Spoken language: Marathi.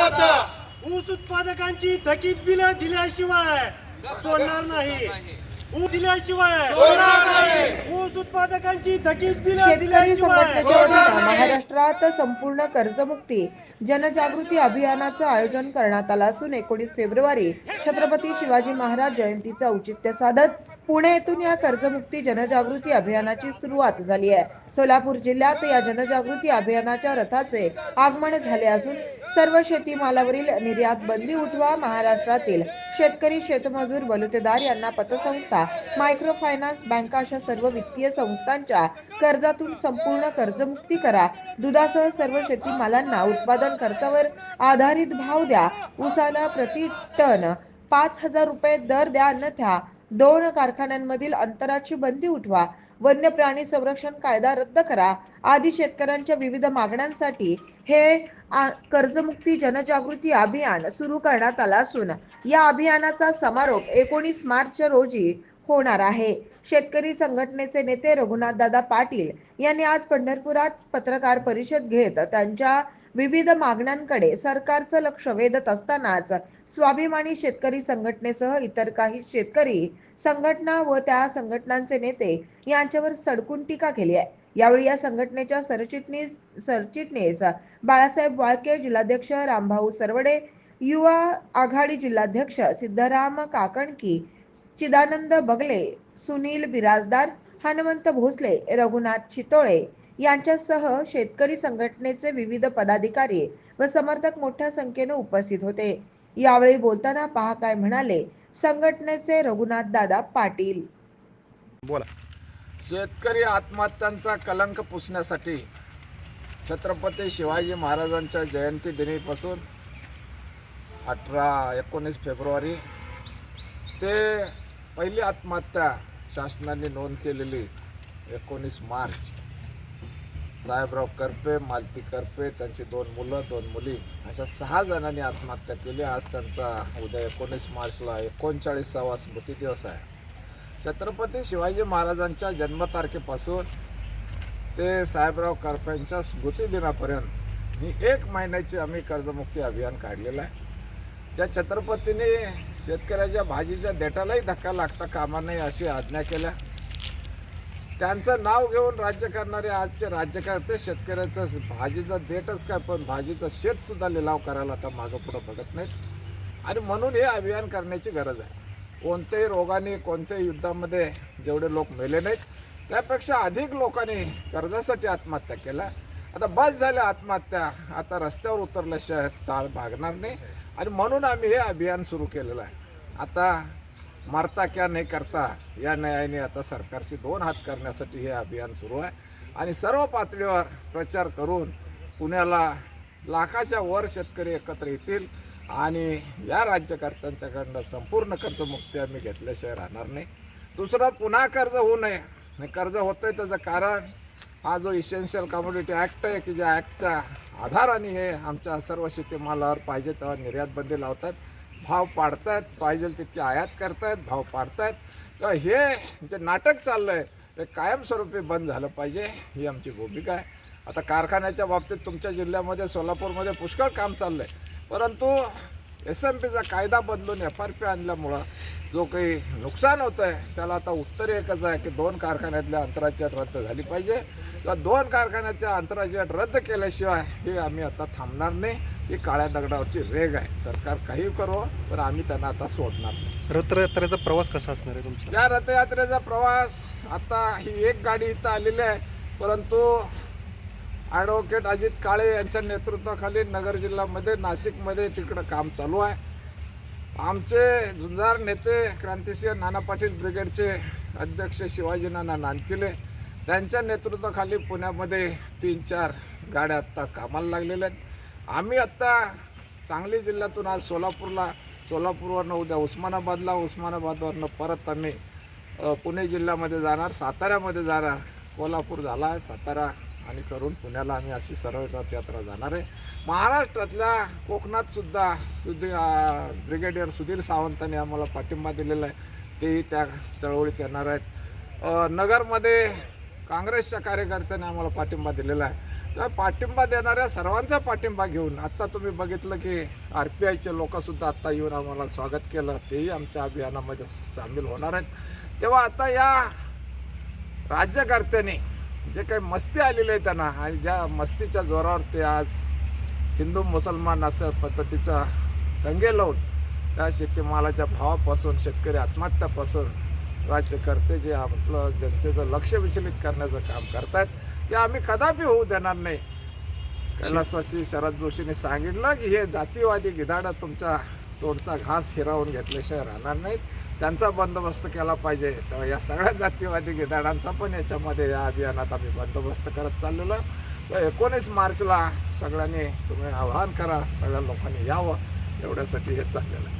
बापाचा ऊस उत्पादकांची थकीत बिल दिल्याशिवाय सोडणार नाही. ऊस दिल्याशिवाय सोडणार नाही. ऊस उत्पादकांची थकीत बिल शेतकरी दिल्याशिवाय संघटनेच्या वतीनं महाराष्ट्रात संपूर्ण कर्जमुक्ती जनजागृती अभियानाचं आयोजन करण्यात आलं असून एकोणीस फेब्रुवारी छत्रपती शिवाजी महाराज जयंतीचं औचित्य साधत पुणे येथून या कर्जमुक्ती जनजागृती अभियानाची सुरुवात झाली आहे. सोलापूर जिल्ह्यात या जनजागृती अभियानाच्या रथाचे आगमन झाले असून सर्व शेतीमालावरील निर्यात बंदी उठवा महाराष्ट्रातील शेतकरी शेतमजूर बलुतेदार यांना पतसंस्था मायक्रो फायनान्स बँका अशा सर्व वित्तीय संस्थांच्या कर्जातून संपूर्ण कर्जमुक्ती करा. दुधासह सर्व शेतीमालांना उत्पादन खर्चावर आधारित भाव द्या. उसाला प्रति टन पाच हजार रुपये दर द्या. अन्यथा दोन कारखान्यांमधील अंतराची बंदी उठवा वन्य प्राणी संरक्षण कायदा रद्द करा आदी शेतकऱ्यांच्या विविध मागण्यांसाठी हे आ- कर्जमुक्ती जनजागृती अभियान सुरू करण्यात आलं असून या अभियानाचा समारोप एकोणीस मार्च रोजी होणार आहे. शेतकरी संघटनेचे नेते रघुनाथदादा पाटील यांनी आज पंढरपुरात पत्रकार परिषद घेत त्यांच्या विविध मागण्यांकडे सरकारचं लक्ष वेधत असतानाच स्वाभिमानी शेतकरी संघटनेसह इतर काही शेतकरी संघटना व त्या संघटनांचे नेते यांच्यावर सडकून टीका केली आहे. यावेळी या संघटनेच्या सरचिटणीस सरचिटणीस बाळासाहेब वाळके जिल्हाध्यक्ष रामभाऊ सरवडे युवा आघाडी जिल्हाध्यक्ष सिद्धराम काकणकी चिदानंद बगले सुनील बिराजदार हनुमंत भोसले रघुनाथ चितोळे यांच्यासह शेतकरी संघटनेचे विविध पदाधिकारी व समर्थक मोठ्या संख्येने उपस्थित होते. यावेळी बोलताना पहा काय म्हणाले संघटनेचे रघुनाथ दादा पाटील. शेतकरी आत्महत्यांचा कलंक पुसण्यासाठी छत्रपती शिवाजी महाराजांच्या जयंती दिनीपासून अठरा एकोणीस फेब्रुवारी ते पहिली आत्महत्या शासनाने नोंद केलेली एकोणीस मार्च. साहेबराव करपे मालती करपे त्यांची दोन मुलं दोन मुली अशा सहा जणांनी आत्महत्या केली. आज त्यांचा उद्या एकोणीस मार्चला एकोणचाळीसावा स्मृती दिवस आहे. छत्रपती शिवाजी महाराजांच्या जन्मतारखेपासून ते साहेबराव करपेंच्या स्मृतिदिनापर्यंत ही एक महिन्याची आम्ही कर्जमुक्ती अभियान काढलेलं आहे. त्या छत्रपतीने शेतकऱ्याच्या भाजीच्या देटालाही धक्का लागता कामा नये अशी आज्ञा केल्या. त्यांचं नाव घेऊन राज्य करणारे आजचे राज्यकर्ते शेतकऱ्याचं भाजीचा देटच काय पण भाजीचं शेतसुद्धा लिलाव करायला आता मागं पुढं बघत नाहीत. आणि म्हणून हे अभियान करण्याची गरज आहे. कोणत्याही रोगाने कोणत्याही युद्धामध्ये जेवढे लोक मेले नाहीत त्यापेक्षा अधिक लोकांनी कर्जासाठी आत्महत्या केल्या. आता बस झाल्या आत्महत्या. आता रस्त्यावर उतरल्याशिवाय चाल भागणार नाही. आणि म्हणून आम्ही हे अभियान सुरू केलेलं आहे. आता मरता क्या नाही करता या न्यायाने आता सरकारशी दोन हात करण्यासाठी हे अभियान सुरू आहे. आणि सर्व पातळीवर प्रचार करून पुण्याला लाखाच्या वर शेतकरी एकत्र येतील आणि या राज्यकर्त्यांच्याकडनं संपूर्ण कर्जमुक्ती आम्ही घेतल्याशिवाय राहणार नाही. दुसरं पुन्हा कर्ज होऊ नये. आणि कर्ज होतं आहे त्याचं कारण हा जो इसेन्शियल कम्युनिटी ॲक्ट आहे की ज्या ॲक्टच्या आधाराने हे आमच्या सर्व शेतीमालावर पाहिजे तेव्हा निर्यात बंदी लावतात. भाव पाडतायत पाहिजे तितके आयात करतायत भाव पाडतायत. तर हे जे नाटक चाललं आहे ते कायमस्वरूपी बंद झालं पाहिजे ही आमची भूमिका आहे. आता कारखान्याच्या बाबतीत तुमच्या जिल्ह्यामध्ये सोलापूरमध्ये पुष्कळ काम चाललं आहे परंतु एस एम पीचा कायदा बदलून एफ आर पी आणल्यामुळं जो काही नुकसान होतं आहे त्याला आता उत्तर एकच आहे की दोन कारखान्यातल्या अंतराची अट रद्द झाली पाहिजे. किंवा दोन कारखान्याच्या अंतराची अट रद्द केल्याशिवाय हे आम्ही आता थांबणार नाही. ही काळ्या दगडावरची रेग आहे. सरकार काही करो पण आम्ही त्यांना आता सोडणार नाही. रथयात्रेचा प्रवास कसा असणार आहे तुमचा या रथयात्रेचा प्रवास आता ही एक गाडी इथं आलेली आहे परंतु ॲडव्होकेट अजित काळे यांच्या नेतृत्वाखाली नगर जिल्ह्यामध्ये नाशिकमध्ये तिकडं काम चालू आहे. आमचे झुंजार नेते क्रांतिसिंह नाना पाटील ब्रिगेडचे अध्यक्ष शिवाजी नाना नानकिले त्यांच्या नेतृत्वाखाली पुण्यामध्ये तीन चार गाड्या आत्ता कामाला लागलेल्या आहेत. आम्ही आत्ता सांगली जिल्ह्यातून आज सोलापूरला सोलापूरवरनं उद्या उस्मानाबादला उस्मानाबादवरनं परत आम्ही पुणे जिल्ह्यामध्ये जाणार साताऱ्यामध्ये जाणार. कोल्हापूर झाला आहे सातारा आणि करून पुण्याला आम्ही अशी सरळ रथयात्रा जाणार आहे. महाराष्ट्रातल्या कोकणात सुद्धा सुधीर ब्रिगेडियर सुधीर सावंतांनी आम्हाला पाठिंबा दिलेला आहे. तेही त्या चळवळीत येणार आहेत. नगरमध्ये काँग्रेसच्या कार्यकर्त्यांनी आम्हाला पाठिंबा दिलेला आहे. तर पाठिंबा देणाऱ्या सर्वांचा पाठिंबा घेऊन आत्ता तुम्ही बघितलं की आर पी आयचे लोकंसुद्धा आत्ता येऊन आम्हाला स्वागत केलं. तेही आमच्या अभियानामध्ये सामील होणार आहेत. तेव्हा आता या राज्यकर्त्यांनी जे काही मस्ती आलेली आहे त्यांना. आणि ज्या मस्तीच्या जोरावर ते आज हिंदू मुसलमान असं पद्धतीचा दंगे लावून त्या शेतीमालाच्या भावापासून शेतकरी आत्महत्यापासून राज्यकर्ते जे आपलं जनतेचं लक्ष विचलित करण्याचं काम करतात ते आम्ही कदापि होऊ देणार नाही. कैलासवासी शरद जोशींनी सांगितलं की हे जातीवादी गिधाडं तुमच्या तोडचा घास हिरावून घेतल्याशिवाय राहणार नाहीत. त्यांचा बंदोबस्त केला पाहिजे. तर या सगळ्या जातीवादी गिधाडांचा पण याच्यामध्ये या अभियानात आम्ही बंदोबस्त करत चाललेलो तर एकोणीस मार्चला सगळ्यांनी तुम्ही आवाहन करा सगळ्या लोकांनी यावं एवढ्यासाठी हे चाललेलं आहे.